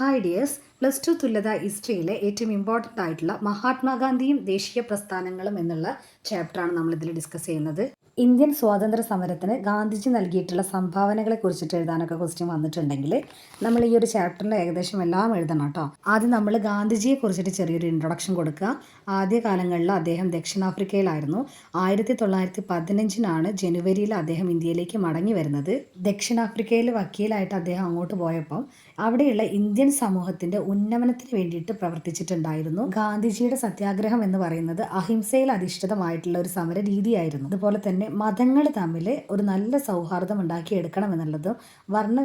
Hi dears plus two തുല്യത ഹിസ്റ്ററിയിലെ ഏറ്റവും important ആയിട്ടുള്ള മഹാത്മാഗാന്ധിയും ദേശീയ പ്രസ്ഥാനങ്ങളും എന്നുള്ള ചാപ്റ്ററാണ് നമ്മളിതിൽ ഡിസ്കസ് ചെയ്യുന്നത്. ഇന്ത്യൻ സ്വാതന്ത്ര്യ സമരത്തിന് ഗാന്ധിജി നൽകിയിട്ടുള്ള സംഭാവനകളെ കുറിച്ചിട്ട് എഴുതാനൊക്കെ ക്വസ്റ്റ്യൻ വന്നിട്ടുണ്ടെങ്കിൽ നമ്മൾ ഈ ഒരു ചാപ്റ്ററിന്റെ ഏകദേശം എല്ലാം എഴുതണം കേട്ടോ ആദ്യം നമ്മൾ ഗാന്ധിജിയെ കുറിച്ചിട്ട് ചെറിയൊരു ഇൻട്രൊഡക്ഷൻ കൊടുക്കുക. ആദ്യ കാലങ്ങളിൽ അദ്ദേഹം ദക്ഷിണാഫ്രിക്കയിലായിരുന്നു. ആയിരത്തി തൊള്ളായിരത്തി പതിനഞ്ചിനാണ് ജനുവരിയിൽ അദ്ദേഹം ഇന്ത്യയിലേക്ക് മടങ്ങി വരുന്നത്. ദക്ഷിണാഫ്രിക്കയിൽ വക്കീലായിട്ട് അദ്ദേഹം അങ്ങോട്ട് പോയപ്പം അവിടെയുള്ള ഇന്ത്യൻ സമൂഹത്തിന്റെ ഉന്നമനത്തിന് വേണ്ടിയിട്ട് പ്രവർത്തിച്ചിട്ടുണ്ടായിരുന്നു. ഗാന്ധിജിയുടെ സത്യാഗ്രഹം എന്ന് പറയുന്നത് അഹിംസയിൽ അധിഷ്ഠിതമായിട്ടുള്ള ഒരു സമര രീതിയായിരുന്നു അതുപോലെ തന്നെ മതങ്ങൾ തമ്മിൽ ഒരു നല്ല സൗഹാർദ്ദം ഉണ്ടാക്കിയെടുക്കണം എന്നുള്ളതും വർണ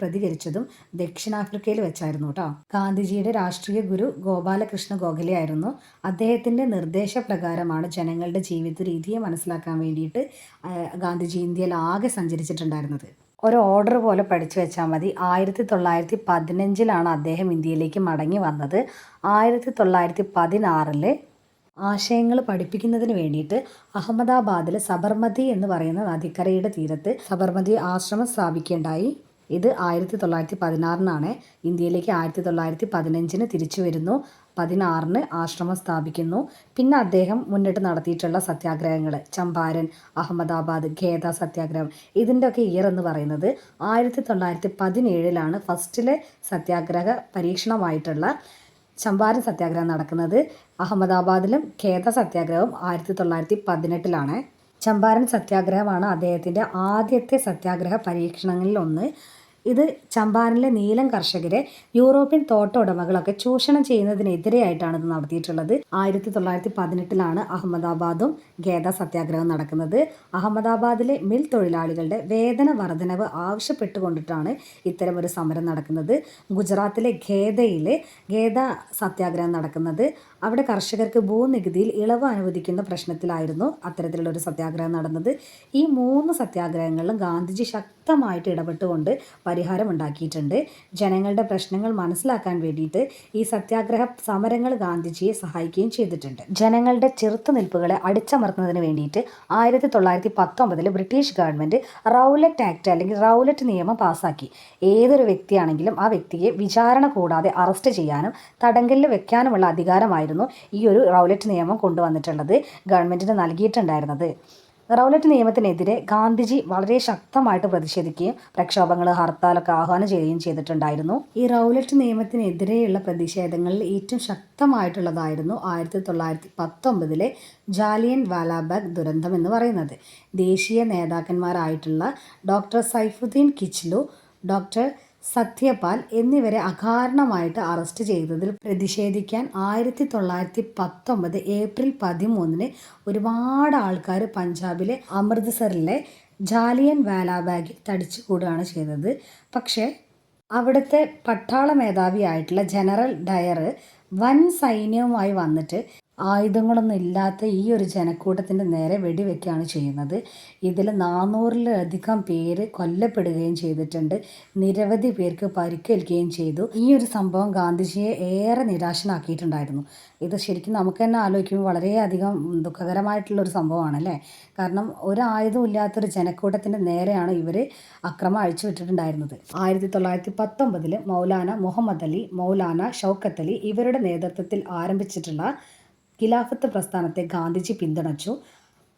പ്രതികരിച്ചതും ദക്ഷിണാഫ്രിക്കയിൽ വെച്ചായിരുന്നു കേട്ടോ ഗാന്ധിജിയുടെ രാഷ്ട്രീയ ഗുരു ഗോപാലകൃഷ്ണ ഗോഖലെ ആയിരുന്നു. അദ്ദേഹത്തിന്റെ നിർദ്ദേശപ്രകാരമാണ് ജനങ്ങളുടെ ജീവിത രീതിയെ മനസ്സിലാക്കാൻ വേണ്ടിയിട്ട് ഗാന്ധിജി ഇന്ത്യയിൽ ആകെ സഞ്ചരിച്ചിട്ടുണ്ടായിരുന്നത്. ഒരു ഓർഡർ പോലെ പഠിച്ചു വെച്ചാൽ മതി. ആയിരത്തി തൊള്ളായിരത്തി പതിനഞ്ചിലാണ് അദ്ദേഹം ഇന്ത്യയിലേക്ക് മടങ്ങി വന്നത്. ആയിരത്തി തൊള്ളായിരത്തി പതിനാറിൽ ആശയങ്ങൾ പഠിപ്പിക്കുന്നതിന് വേണ്ടിയിട്ട് അഹമ്മദാബാദിൽ സബർമതി എന്ന് പറയുന്ന നദിക്കരയുടെ തീരത്ത് സബർമതി ആശ്രമം സ്ഥാപിക്കേണ്ടായി. ഇത് ആയിരത്തി തൊള്ളായിരത്തി പതിനാറിനാണ് ഇന്ത്യയിലേക്ക് ആയിരത്തി തൊള്ളായിരത്തി പതിനഞ്ചിന് തിരിച്ചു വരുന്നു. പതിനാറിന് ആശ്രമം സ്ഥാപിക്കുന്നു. പിന്നെ അദ്ദേഹം മുന്നിട്ട് നടത്തിയിട്ടുള്ള സത്യാഗ്രഹങ്ങൾ ചമ്പാരൻ അഹമ്മദാബാദ് ഖേദ സത്യാഗ്രഹം ഇതിന്റെയൊക്കെ ഇയർ എന്ന് പറയുന്നത് ആയിരത്തി തൊള്ളായിരത്തി പതിനേഴിലാണ് ഫസ്റ്റിലെ സത്യാഗ്രഹ പരീക്ഷണമായിട്ടുള്ള ചമ്പാരൻ സത്യാഗ്രഹം നടക്കുന്നത്. അഹമ്മദാബാദിലും ഖേദ സത്യാഗ്രഹവും ആയിരത്തി തൊള്ളായിരത്തി പതിനെട്ടിലാണ് ചമ്പാരൻ സത്യാഗ്രഹമാണ് അദ്ദേഹത്തിന്റെ ആദ്യത്തെ സത്യാഗ്രഹ പരീക്ഷണങ്ങളിൽ ഒന്ന് ഇത് ചമ്പാരനിലെ നീലം കർഷകരെ യൂറോപ്യൻ തോട്ട ഉടമകളൊക്കെ ചൂഷണം ചെയ്യുന്നതിനെതിരെയായിട്ടാണ് ഇത് നടത്തിയിട്ടുള്ളത്. ആയിരത്തി തൊള്ളായിരത്തി പതിനെട്ടിലാണ് അഹമ്മദാബാദും ഖേദ സത്യാഗ്രഹം നടക്കുന്നത്. അഹമ്മദാബാദിലെ മിൽ തൊഴിലാളികളുടെ വേതന വർധനവ് ആവശ്യപ്പെട്ടുകൊണ്ടിട്ടാണ് ഇത്തരമൊരു സമരം നടക്കുന്നത്. ഗുജറാത്തിലെ ഖേദയിലെ ഖേദ സത്യാഗ്രഹം നടക്കുന്നത്. അവിടെ കർഷകർക്ക് ഭൂനികുതിയിൽ ഇളവ് അനുവദിക്കുന്ന പ്രശ്നത്തിലായിരുന്നു അത്തരത്തിലുള്ള ഒരു സത്യാഗ്രഹം നടന്നത്. ഈ മൂന്ന് സത്യാഗ്രഹങ്ങളിലും ഗാന്ധിജി ശക്തമായിട്ട് ഇടപെട്ടുകൊണ്ട് പരിഹാരം ഉണ്ടാക്കിയിട്ടുണ്ട്. ജനങ്ങളുടെ പ്രശ്നങ്ങൾ മനസ്സിലാക്കാൻ വേണ്ടിയിട്ട് ഈ സത്യാഗ്രഹ സമരങ്ങൾ ഗാന്ധിജിയെ സഹായിക്കുകയും ചെയ്തിട്ടുണ്ട്. ജനങ്ങളുടെ ചെറുത്തുനിൽപ്പുകളെ അടിച്ചമർത്തുന്നതിന് വേണ്ടിയിട്ട് ആയിരത്തി തൊള്ളായിരത്തി പത്തൊമ്പതിൽ ബ്രിട്ടീഷ് ഗവൺമെന്റ് റൗലറ്റ് ആക്ട് അല്ലെങ്കിൽ റൗലറ്റ് നിയമം പാസാക്കി. ഏതൊരു വ്യക്തിയാണെങ്കിലും ആ വ്യക്തിയെ വിചാരണ കൂടാതെ അറസ്റ്റ് ചെയ്യാനും തടങ്കലിൽ വെക്കാനുമുള്ള അധികാരമായിരുന്നു ഈ ഒരു റൗലറ്റ് നിയമം കൊണ്ടുവന്നിട്ടുള്ളത് ഗവൺമെന്റിന് നൽകിയിട്ടുണ്ടായിരുന്നത്. റൗലറ്റ് നിയമത്തിനെതിരെ ഗാന്ധിജി വളരെ ശക്തമായിട്ട് പ്രതിഷേധിക്കുകയും പ്രക്ഷോഭങ്ങൾ ഹർത്താലൊക്കെ ആഹ്വാനം ചെയ്യുകയും ചെയ്തിട്ടുണ്ടായിരുന്നു. ഈ റൗലറ്റ് നിയമത്തിനെതിരെയുള്ള പ്രതിഷേധങ്ങളിൽ ഏറ്റവും ശക്തമായിട്ടുള്ളതായിരുന്നു ആയിരത്തി തൊള്ളായിരത്തി പത്തൊമ്പതിലെ ജാലിയൻ വാലാബാഗ് ദുരന്തം എന്ന് പറയുന്നത്. ദേശീയ നേതാക്കന്മാരായിട്ടുള്ള ഡോക്ടർ സൈഫുദ്ദീൻ കിച്ലു ഡോക്ടർ സത്യപാൽ എന്നിവരെ അകാരണമായിട്ട് അറസ്റ്റ് ചെയ്തതിൽ പ്രതിഷേധിക്കാൻ ആയിരത്തി തൊള്ളായിരത്തി പത്തൊമ്പത് ഏപ്രിൽ പതിമൂന്നിന് ഒരുപാട് ആൾക്കാർ പഞ്ചാബിലെ അമൃത്സറിലെ ജാലിയൻ വാലാബാഗിൽ തടിച്ചു കൂടുകയാണ് ചെയ്തത്. പക്ഷേ അവിടുത്തെ പട്ടാള മേധാവിയായിട്ടുള്ള ജനറൽ ഡയർ വൻ സൈന്യവുമായി വന്നിട്ട് ആയുധങ്ങളൊന്നും ഇല്ലാത്ത ഈ ഒരു ജനക്കൂട്ടത്തിന്റെ നേരെ വെടിവെക്കുകയാണ് ചെയ്യുന്നത്. ഇതിൽ നാനൂറിലധികം പേര് കൊല്ലപ്പെടുകയും ചെയ്തിട്ടുണ്ട്. നിരവധി പേർക്ക് പരിക്കേൽക്കുകയും ചെയ്തു. ഈ ഒരു സംഭവം ഗാന്ധിജിയെ ഏറെ നിരാശനാക്കിയിട്ടുണ്ടായിരുന്നു. ഇത് ശരിക്കും നമുക്ക് തന്നെ ആലോചിക്കുമ്പോൾ വളരെയധികം ദുഃഖകരമായിട്ടുള്ളൊരു സംഭവമാണല്ലേ? കാരണം ഒരു ആയുധം ഇല്ലാത്തൊരു ജനക്കൂട്ടത്തിന്റെ നേരെയാണ് ഇവർ അക്രമം അഴിച്ചുവിട്ടിട്ടുണ്ടായിരുന്നത്. ആയിരത്തി തൊള്ളായിരത്തി പത്തൊമ്പതിൽ മൗലാന മുഹമ്മദ് അലി മൗലാന ഷൗക്കത്ത് അലി ഇവരുടെ നേതൃത്വത്തിൽ ആരംഭിച്ചിട്ടുള്ള ഖിലാഫത്ത് പ്രസ്ഥാനത്തെ ഗാന്ധിജി പിന്തുണച്ചു.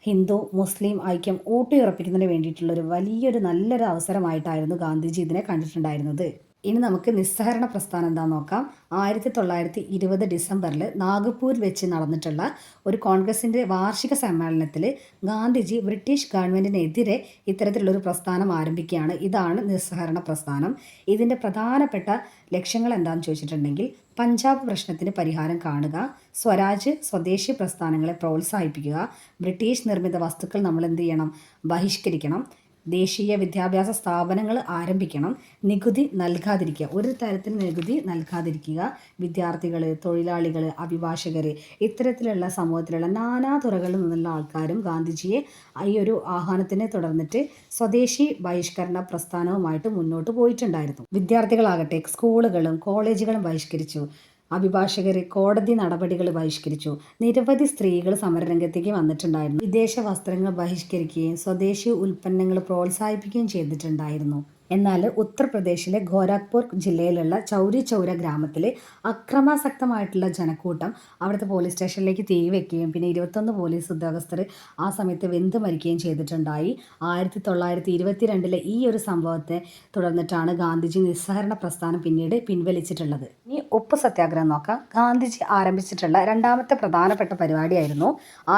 ഹിന്ദു മുസ്ലിം ഐക്യം ഊട്ടിയുറപ്പിക്കുന്നതിന് വേണ്ടിയിട്ടുള്ള ഒരു വലിയൊരു നല്ലൊരു അവസരമായിട്ടായിരുന്നു ഗാന്ധിജി ഇതിനെ കണ്ടിട്ടുണ്ടായിരുന്നത്. ഇനി നമുക്ക് നിസ്സഹരണ പ്രസ്ഥാനം എന്താണെന്ന് നോക്കാം. ആയിരത്തി തൊള്ളായിരത്തി ഇരുപത് ഡിസംബറിൽ നാഗ്പൂർ വെച്ച് നടന്നിട്ടുള്ള ഒരു കോൺഗ്രസിന്റെ വാർഷിക സമ്മേളനത്തിൽ ഗാന്ധിജി ബ്രിട്ടീഷ് ഗവൺമെന്റിനെതിരെ ഇത്തരത്തിലുള്ളൊരു പ്രസ്ഥാനം ആരംഭിക്കുകയാണ്. ഇതാണ് നിസ്സഹരണ പ്രസ്ഥാനം. ഇതിന്റെ പ്രധാനപ്പെട്ട ലക്ഷ്യങ്ങൾ എന്താണെന്ന് ചോദിച്ചിട്ടുണ്ടെങ്കിൽ പഞ്ചാബ് പ്രശ്നത്തിന് പരിഹാരം കാണുക സ്വരാജ് സ്വദേശി പ്രസ്ഥാനങ്ങളെ പ്രോത്സാഹിപ്പിക്കുക ബ്രിട്ടീഷ് നിർമ്മിത വസ്തുക്കൾ നമ്മൾ എന്ത് ചെയ്യണം? ബഹിഷ്കരിക്കണം. ദേശീയ വിദ്യാഭ്യാസ സ്ഥാപനങ്ങൾ ആരംഭിക്കണം. നികുതി നൽകാതിരിക്കുക. ഒരു തരത്തിൽ നികുതി നൽകാതിരിക്കുക. വിദ്യാർത്ഥികൾ തൊഴിലാളികൾ അഭിഭാഷകർ ഇത്തരത്തിലുള്ള സമൂഹത്തിലുള്ള നാനാ തുറകളിൽ നിന്നുള്ള ആൾക്കാരും ഗാന്ധിജിയെ ഈ ഒരു ആഹ്വാനത്തിനെ തുടർന്നിട്ട് സ്വദേശി ബഹിഷ്കരണ പ്രസ്ഥാനവുമായിട്ട് മുന്നോട്ട് പോയിട്ടുണ്ടായിരുന്നു. വിദ്യാർത്ഥികളാകട്ടെ സ്കൂളുകളും കോളേജുകളും ബഹിഷ്കരിച്ചു. അഭിഭാഷകർ കോടതി നടപടികൾ ബഹിഷ്കരിച്ചു. നിരവധി സ്ത്രീകൾ സമരരംഗത്തേക്ക് വന്നിട്ടുണ്ടായിരുന്നു. വിദേശ വസ്ത്രങ്ങൾ ബഹിഷ്കരിക്കുകയും സ്വദേശി ഉൽപ്പന്നങ്ങൾ പ്രോത്സാഹിപ്പിക്കുകയും ചെയ്തിട്ടുണ്ടായിരുന്നു. എന്നാൽ ഉത്തർപ്രദേശിലെ ഗോരഖ്പൂർ ജില്ലയിലുള്ള ചൗരി ചൗര ഗ്രാമത്തിലെ അക്രമാസക്തമായിട്ടുള്ള ജനക്കൂട്ടം അവിടുത്തെ പോലീസ് സ്റ്റേഷനിലേക്ക് തീ വെക്കുകയും പിന്നെ ഇരുപത്തൊന്ന് പോലീസ് ഉദ്യോഗസ്ഥർ ആ സമയത്ത് വെന്ത് മരിക്കുകയും ചെയ്തിട്ടുണ്ടായി. ആയിരത്തി തൊള്ളായിരത്തി ഇരുപത്തി രണ്ടിലെ ഈ ഒരു സംഭവത്തെ തുടർന്നിട്ടാണ് ഗാന്ധിജി നിസ്സഹരണ പ്രസ്ഥാനം പിന്നീട് പിൻവലിച്ചിട്ടുള്ളത്. ഇനി ഉപ്പ് സത്യാഗ്രഹം നോക്കാം. ഗാന്ധിജി ആരംഭിച്ചിട്ടുള്ള രണ്ടാമത്തെ പ്രധാനപ്പെട്ട പരിപാടിയായിരുന്നു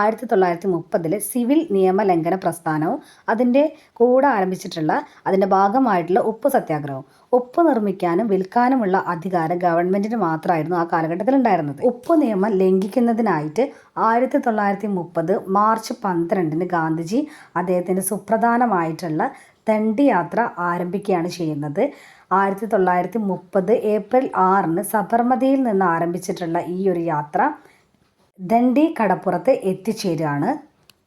ആയിരത്തി തൊള്ളായിരത്തി മുപ്പതിലെ സിവിൽ നിയമലംഘന പ്രസ്ഥാനവും. അതിന്റെ കൂടെ ആരംഭിച്ചിട്ടുള്ള അതിന്റെ ഭാഗമായിട്ടുള്ള ഉപ്പ് സത്യാഗ്രഹം. ഉപ്പ് നിർമ്മിക്കാനും വിൽക്കാനുമുള്ള അധികാരം ഗവൺമെന്റിന് മാത്രമായിരുന്നു ആ കാലഘട്ടത്തിൽ ഉണ്ടായിരുന്നത്. ഉപ്പ് നിയമം ലംഘിക്കുന്നതിനായിട്ട് ആയിരത്തി തൊള്ളായിരത്തി മുപ്പത് മാർച്ച് പന്ത്രണ്ടിന് ഗാന്ധിജി അദ്ദേഹത്തിന്റെ സുപ്രധാനമായിട്ടുള്ള ദണ്ഡി യാത്ര ആരംഭിക്കുകയാണ് ചെയ്യുന്നത്. ആയിരത്തി തൊള്ളായിരത്തി മുപ്പത് ഏപ്രിൽ ആറിന് സബർമതിയിൽ നിന്ന് ആരംഭിച്ചിട്ടുള്ള ഈ ഒരു യാത്ര ദണ്ഡി കടപ്പുറത്ത് എത്തിച്ചേരുകയാണ്.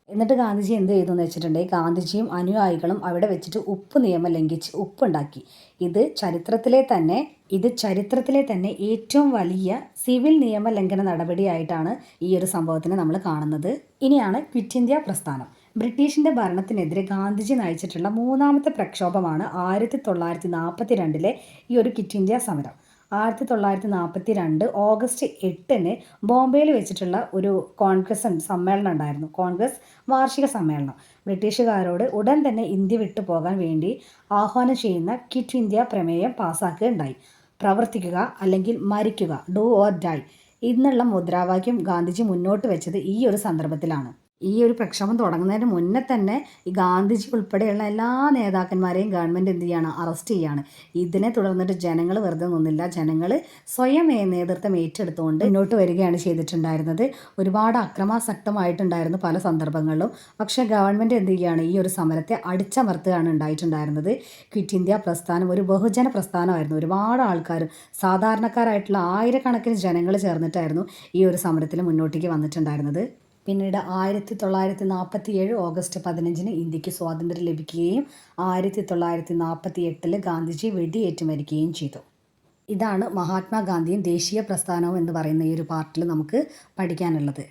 എന്നിട്ട് ഗാന്ധിജി എന്ത് ചെയ്തു എന്ന് വെച്ചിട്ടുണ്ടെങ്കിൽ ഗാന്ധിജിയും അനുയായികളും അവിടെ വെച്ചിട്ട് ഉപ്പ് നിയമം ലംഘിച്ച് ഉപ്പുണ്ടാക്കി. ഇത് ചരിത്രത്തിലെ തന്നെ ഇത് ചരിത്രത്തിലെ തന്നെ ഏറ്റവും വലിയ സിവിൽ നിയമ ലംഘന നടപടിയായിട്ടാണ് ഈ ഒരു സംഭവത്തിനെ നമ്മൾ കാണുന്നത്. ഇനിയാണ് ക്വിറ്റ് ഇന്ത്യ പ്രസ്ഥാനം. ബ്രിട്ടീഷിന്റെ ഭരണത്തിനെതിരെ ഗാന്ധിജി നയിച്ചിട്ടുള്ള മൂന്നാമത്തെ പ്രക്ഷോഭമാണ് ആയിരത്തി തൊള്ളായിരത്തി നാൽപ്പത്തി രണ്ടിലെ ഈ ഒരു ക്വിറ്റ് ഇന്ത്യ സമരം. ആയിരത്തി തൊള്ളായിരത്തി നാൽപ്പത്തി രണ്ട് ഓഗസ്റ്റ് എട്ടിന് ബോംബെയിൽ വെച്ചിട്ടുള്ള ഒരു കോൺഗ്രസ് സമ്മേളനം ഉണ്ടായിരുന്നു. കോൺഗ്രസ് വാർഷിക സമ്മേളനം. ബ്രിട്ടീഷുകാരോട് ഉടൻ തന്നെ ഇന്ത്യ വിട്ടു പോകാൻ വേണ്ടി ആഹ്വാനം ചെയ്യുന്ന കിറ്റ് ഇന്ത്യ പ്രമേയം പാസ്സാക്കുകയുണ്ടായി പ്രവർത്തിക്കുക അല്ലെങ്കിൽ മരിക്കുക ഡു ഓർ ഡൈ ഇന്നുള്ള മുദ്രാവാക്യം ഗാന്ധിജി മുന്നോട്ട് വെച്ചത് ഈ ഒരു സന്ദർഭത്തിലാണ്. ഈ ഒരു പ്രക്ഷോഭം തുടങ്ങുന്നതിന് മുന്നേ തന്നെ ഈ ഗാന്ധിജി ഉൾപ്പെടെയുള്ള എല്ലാ നേതാക്കന്മാരെയും ഗവൺമെന്റ് എന്ത് ചെയ്യാണ്? അറസ്റ്റ് ചെയ്യാണ്. ഇതിനെ തുടർന്നിട്ട് ജനങ്ങൾ വെറുതെ നിന്നില്ല. ജനങ്ങൾ സ്വയം നേതൃത്വം ഏറ്റെടുത്തുകൊണ്ട് മുന്നോട്ട് വരികയാണ് ചെയ്തിട്ടുണ്ടായിരുന്നത്. ഒരുപാട് അക്രമാസക്തമായിട്ടുണ്ടായിരുന്നു പല സന്ദർഭങ്ങളിലും. പക്ഷേ ഗവൺമെന്റ് എന്ത് ചെയ്യുകയാണ് ഈ ഒരു സമരത്തെ അടിച്ചമർത്തുകയാണ് ഉണ്ടായിട്ടുണ്ടായിരുന്നത്. ക്വിറ്റ് ഇന്ത്യ പ്രസ്ഥാനം ഒരു ബഹുജന പ്രസ്ഥാനമായിരുന്നു. ഒരുപാട് ആൾക്കാർ സാധാരണക്കാരായിട്ടുള്ള ആയിരക്കണക്കിന് ജനങ്ങൾ ചേർന്നിട്ടായിരുന്നു ഈ ഒരു സമരത്തിൽ മുന്നോട്ടേക്ക് വന്നിട്ടുണ്ടായിരുന്നത്. പിന്നീട് ആയിരത്തി തൊള്ളായിരത്തി നാൽപ്പത്തി ഏഴ് ഓഗസ്റ്റ് പതിനഞ്ചിന് ഇന്ത്യയ്ക്ക് സ്വാതന്ത്ര്യം ലഭിക്കുകയും ആയിരത്തി തൊള്ളായിരത്തി നാൽപ്പത്തി എട്ടിൽ ഗാന്ധിജി വെടിയേറ്റ് മരിക്കുകയും ചെയ്തു. ഇതാണ് മഹാത്മാഗാന്ധിയും ദേശീയ പ്രസ്ഥാനവും എന്ന് പറയുന്ന ഈ ഒരു പാർട്ടിൽ നമുക്ക് പഠിക്കാനുള്ളത്.